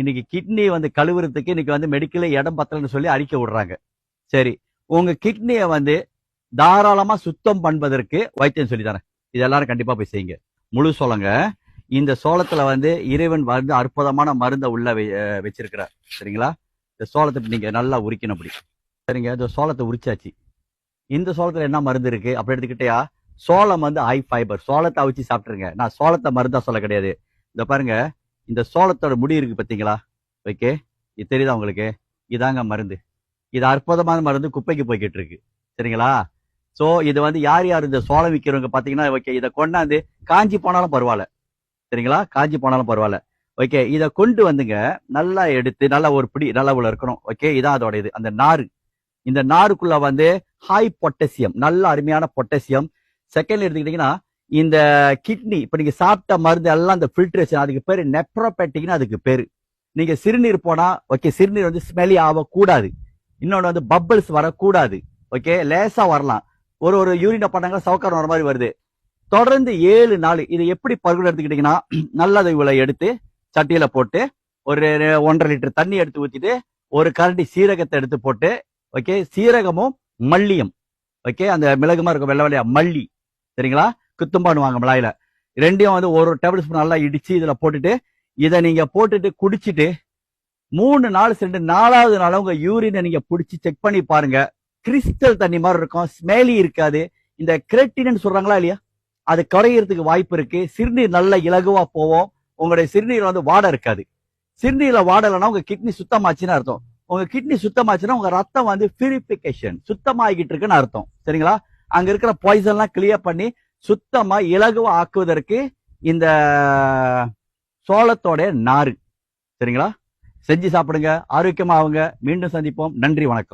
இன்னைக்கு கிட்னி வந்து கழுவுறதுக்கு இன்னைக்கு வந்து மெடிக்கலே இடம் பத்தலன்னு சொல்லி அறிக்கை விடுறாங்க. சரி உங்க கிட்னியை வந்து தாராளமா சுத்தம் பண்ணுவதற்கு வைத்தியம் சொல்லி தரேன் இது எல்லாரும் கண்டிப்பா போய் செய்யுங்க. முழு சோளங்க இந்த சோளத்துல வந்து இறைவன் வந்து அற்புதமான மருந்தை உள்ள வச்சிருக்கிறார். சரிங்களா? இந்த சோளத்தை நீங்க நல்லா உரிக்கணும் அப்படி. சரிங்க இந்த சோளத்தை உரிச்சாச்சு. இந்த சோளத்துல என்ன மருந்து இருக்கு? அப்படி எடுத்துக்கிட்டயா சோளம் வந்து ஹை ஃபைபர் சோளத்தை அவிச்சு சாப்பிட்டுருங்க. நான் சோளத்தை மருந்தா சொல்ல கிடையாது. இந்த பாருங்க இந்த சோளத்தோட முடி இருக்கு பார்த்தீங்களா ஓகே? இது தெரியுதா உங்களுக்கு? இதாங்க மருந்து. இது அற்புதமான மருந்து குப்பைக்கு போய்கிட்டு இருக்கு. சரிங்களா? ஸோ இது வந்து யார் யார் இந்த சோளம் விற்கிறவங்க பார்த்தீங்கன்னா ஓகே இதை கொண்டாந்து காஞ்சி போனாலும் பரவாயில்ல. சரிங்களா? காஞ்சி போனாலும் பரவாயில்ல. ஓகே இதை கொண்டு வந்துங்க நல்லா எடுத்து நல்லா ஒரு பிடி நல்லா உள்ள இருக்கணும். ஓகே இதான் அதோட இது. அந்த நாறு இந்த நாருக்குள்ள வந்து ஹை பொட்டசியம் நல்ல அருமையான பொட்டசியம் செகண்ட் எடுத்துக்கிட்டீங்கன்னா இந்த கிட்னி இப்ப நீங்க சாப்பிட்ட மருந்து எல்லாம் இந்த ஃபில்ட்ரேஷன் அதுக்கு பேரு நெப்ரோபேட்டிக்னு அதுக்கு பேரு. நீங்க சிறுநீர் போனா ஓகே சிறுநீர் வந்து ஸ்மெலி ஆகக்கூடாது. இன்னொன்று வந்து பப்பிள்ஸ் வரக்கூடாது. ஓகே லேசா வரலாம். ஒரு ஒரு யூரினை பண்ணாங்க சவுக்காரம் வர மாதிரி வருது. தொடர்ந்து ஏழு நாள் இதை எப்படி பருகுன்னு எடுத்துக்கிட்டீங்கன்னா நல்லதை இவ்வளவு எடுத்து சட்டியில போட்டு ஒரு ஒன்றரை லிட்டர் தண்ணி எடுத்து ஊத்திட்டு ஒரு கரண்டி சீரகத்தை எடுத்து போட்டு ஓகே சீரகமும் மல்லியும். ஓகே அந்த மிளகுமா இருக்கும் வெள்ளை வெள்ளையா மல்லி. சரிங்களா? குத்தும்பான்னு வாங்க மிளாயில ரெண்டையும் வந்து ஒரு டேபிள் ஸ்பூன் நல்லா இடிச்சு இதுல போட்டுட்டு இதை நீங்க போட்டுட்டு குடிச்சிட்டு மூணு நாள் சென்று நாலாவது நாள் உங்க யூரினை நீங்க பிடிச்சி செக் பண்ணி பாருங்க. கிறிஸ்டல் தண்ணி மாதிரி இருக்கும். ஸ்மெலி இருக்காது. இந்த கிரெட்டின்னு சொல்றாங்களா இல்லையா? அது குறையறதுக்கு வாய்ப்பு இருக்கு. சிறுநீர் நல்ல இலகுவா போவோம் உங்களுடைய சிறுநீர் வந்து வாடை இருக்காது. சிறுநீர்ல வாடலைன்னா உங்க கிட்னி சுத்தமாச்சுன்னு அர்த்தம். உங்க கிட்னி சுத்தமாச்சுன்னா உங்க ரத்தம் வந்து பியூரிபிகேஷன் சுத்தமாகிட்டு இருக்குன்னு அர்த்தம். சரிங்களா? அங்க இருக்கிற பாய்சன் எல்லாம் கிளியர் பண்ணி சுத்தமா இலகுவா ஆக்குவதற்கு இந்த சோளத்தோட நாறு. சரிங்களா? செஞ்சு சாப்பிடுங்க. ஆரோக்கியமா ஆகுங்க மீண்டும் சந்திப்போம். நன்றி வணக்கம்.